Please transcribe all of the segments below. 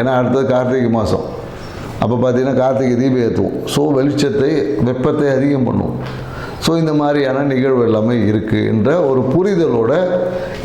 ஏன்னா அடுத்தது கார்த்திகை மாதம் அப்போ பார்த்தீங்கன்னா கார்த்திகை தீபம் ஏற்றுவோம் ஸோ வெளிச்சத்தை வெப்பத்தை அதிகம் பண்ணுவோம். ஸோ இந்த மாதிரியான நிகழ்வு எல்லாமே இருக்குது என்ற ஒரு புரிதலோட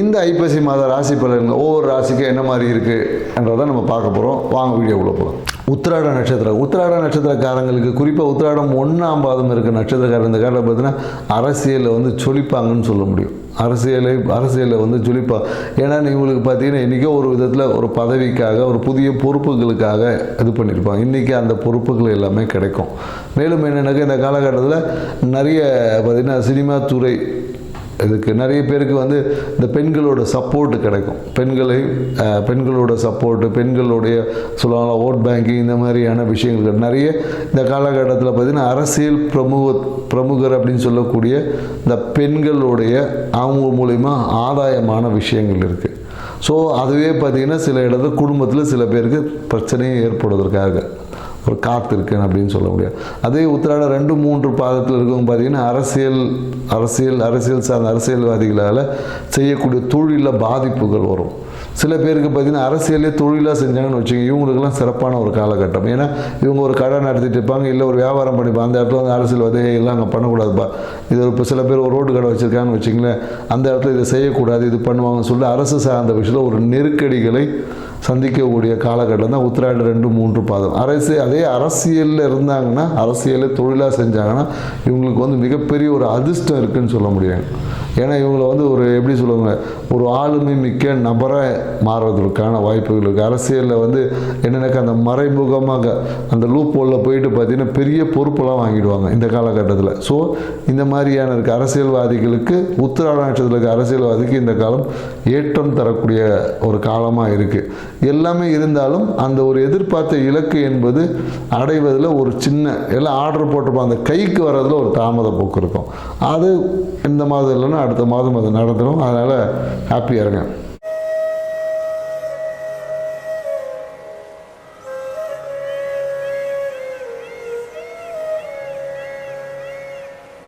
இந்த ஐப்பசி மாத ராசி பலன்கள் ஒவ்வொரு ராசிக்கும் என்ன மாதிரி இருக்குன்றதை நம்ம பார்க்க போகிறோம் வாங்க வீடியோ உள்ள போகலாம் உத்திராட நட்சத்திரம் உத்திராட நட்சத்திரக்காரங்களுக்கு குறிப்பாக உத்திராடம் ஒன்றாம் பாதம் இருக்க நட்சத்திரக்காரர் இந்த காலத்தில் பார்த்தீங்கன்னா அரசியலில் வந்து சொலிப்பாங்கன்னு சொல்ல முடியும். அரசியலை அரசியலில் வந்து ஜொலிப்பா. ஏன்னா இவங்களுக்கு பார்த்தீங்கன்னா இன்றைக்கோ ஒரு விதத்தில் ஒரு பதவிக்காக ஒரு புதிய பொறுப்புகளுக்காக இது பண்ணியிருப்பாங்க இன்றைக்கி அந்த பொறுப்புகள் எல்லாமே கிடைக்கும். மேலும் என்னென்னாக்கா இந்த காலகட்டத்தில் நிறைய பார்த்திங்கன்னா சினிமா துறை இதுக்கு நிறைய பேருக்கு வந்து இந்த பெண்களோட சப்போர்ட்டு கிடைக்கும். பெண்களை பெண்களோட சப்போர்ட்டு பெண்களுடைய சொல்லுவாங்களா ஓட் பேங்கிங் இந்த மாதிரியான விஷயங்கள். நிறைய இந்த காலகட்டத்தில் பார்த்திங்கன்னா அரசியல் பிரமுக பிரமுகர் அப்படின்னு சொல்லக்கூடிய இந்த பெண்களுடைய அவங்க மூலிமா ஆதாயமான விஷயங்கள் இருக்குது ஸோ அதுவே பார்த்திங்கன்னா சில இடத்துல குடும்பத்தில் சில பேருக்கு பிரச்சனையும் ஏற்படுவதற்காக. ஒரு காத்திருக்கேன் அப்படின்னு சொல்ல முடியாது. அதே உத்திராட ரெண்டு மூன்று பாதத்தில் இருக்கவங்க பார்த்தீங்கன்னா அரசியல் அரசியல் அரசியல் சார்ந்த அரசியல்வாதிகளால் செய்யக்கூடிய தொழிலில் பாதிப்புகள் வரும். சில பேருக்கு பார்த்தீங்கன்னா அரசியலே தொழிலாக செஞ்சாங்கன்னு வச்சுக்கோங்க இவங்களுக்கெல்லாம் சிறப்பான ஒரு காலகட்டம். ஏன்னா இவங்க ஒரு கடை நடத்திட்டு இருப்பாங்க இல்லை ஒரு வியாபாரம் பண்ணிப்பாங்க அந்த இடத்துல வந்து அரசியல்வாதி எல்லாம் அங்கே பண்ணக்கூடாதுப்பா. இது இப்போ சில பேர் ஒரு ரோடு கடை வச்சுருக்காங்கன்னு வச்சுங்களேன் அந்த இடத்துல இதை செய்யக்கூடாது இது பண்ணுவாங்கன்னு சொல்லி அரசு சார்ந்த விஷயத்தில் ஒரு நெருக்கடிகளை சந்திக்கக்கூடிய காலகட்டம் தான் உத்திராடு ரெண்டு மூன்று பாதம். அரசு அதே அரசியலில் இருந்தாங்கன்னா அரசியலில் தொழிலாக செஞ்சாங்கன்னா இவங்களுக்கு வந்து மிகப்பெரிய ஒரு அதிர்ஷ்டம் இருக்குதுன்னு சொல்ல முடியும் ஏன்னா இவங்களை வந்து ஒரு எப்படி சொல்லுவாங்க ஒரு ஆளுமை மிக்க நபராக மாறுவதற்கான வாய்ப்புகள் இருக்குது அரசியலில் வந்து என்னென்னாக்கா அந்த மறைமுகமாக அந்த லூப் ஹோலில் போயிட்டு பார்த்தீங்கன்னா பெரிய பொறுப்பெல்லாம் வாங்கிடுவாங்க இந்த காலகட்டத்தில். ஸோ இந்த மாதிரியான இருக்க. அரசியல்வாதிகளுக்கு உத்திராட இருக்க. அரசியல்வாதிக்கு இந்த காலம் ஏற்றம் தரக்கூடிய ஒரு காலமாக இருக்குது எல்லாமே இருந்தாலும் அந்த ஒரு எதிர்பார்த்த இலக்கு என்பது அடைவதில் ஒரு சின்ன எல்லாம் ஆர்டர் போட்டிருப்போம் அந்த கைக்கு வர்றதில் ஒரு தாமத போக்கு இருக்கும். அது இந்த மாதம் இல்லைன்னா அடுத்த மாதம் அது நடந்துடும் அதனால் ஹாப்பியாக இருங்க.